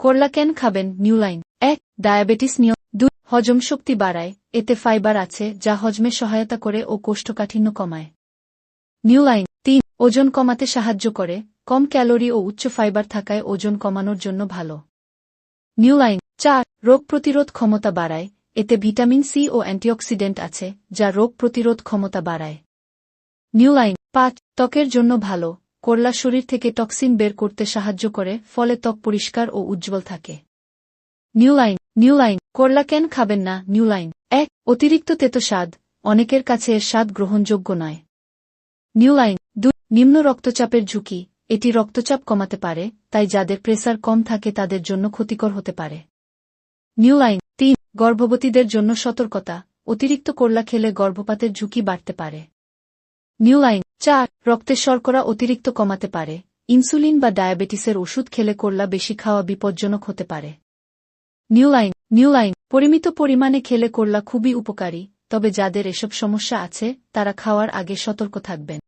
করলা কেন খাবেন নিউলাইন এক, ডায়াবেটিস নিয়ম দুই, হজম শক্তি বাড়ায়। এতে ফাইবার আছে, যা হজমে সহায়তা করে ও কোষ্ঠকাঠিন্য কমায়। নিউলাইন তিন, ওজন কমাতে সাহায্য করে। কম ক্যালোরি ও উচ্চ ফাইবার থাকায় ওজন কমানোর জন্য ভালো। নিউলাইন চার, রোগ প্রতিরোধ ক্ষমতা বাড়ায়। এতে ভিটামিন সি ও অ্যান্টিঅক্সিডেন্ট আছে, যা রোগ প্রতিরোধ ক্ষমতা বাড়ায়। নিউলাইন পাঁচ, ত্বকের জন্য ভালো। করলা শরীর থেকে টক্সিন বের করতে সাহায্য করে, ফলে ত্বক পরিষ্কার ও উজ্জ্বল থাকে। নিউলাইন নিউলাইন, করলা কেন খাবেন না? নিউলাইন, এক, অতিরিক্ত তেতো স্বাদ, অনেকের কাছে এর স্বাদ গ্রহণযোগ্য নয়। নিউলাইন, দুই, নিম্ন রক্তচাপের ঝুঁকি, এটি রক্তচাপ কমাতে পারে, তাই যাদের প্রেসার কম থাকে তাদের জন্য ক্ষতিকর হতে পারে। নিউলাইন, তিন, গর্ভবতীদের জন্য সতর্কতা, অতিরিক্ত করলা খেলে গর্ভপাতের ঝুঁকি বাড়তে পারে। নিউলাইন চার রক্তের শর্করা অতিরিক্ত কমাতে পারে। ইনসুলিন বা ডায়াবেটিসের ওষুধ খেলে করলা বেশি খাওয়া বিপজ্জনক হতে পারে। নিউলাইন নিউলাইন, পরিমিত পরিমাণে খেলে করলা খুবই উপকারী, তবে যাদের এসব সমস্যা আছে, তারা খাওয়ার আগে সতর্ক থাকবেন।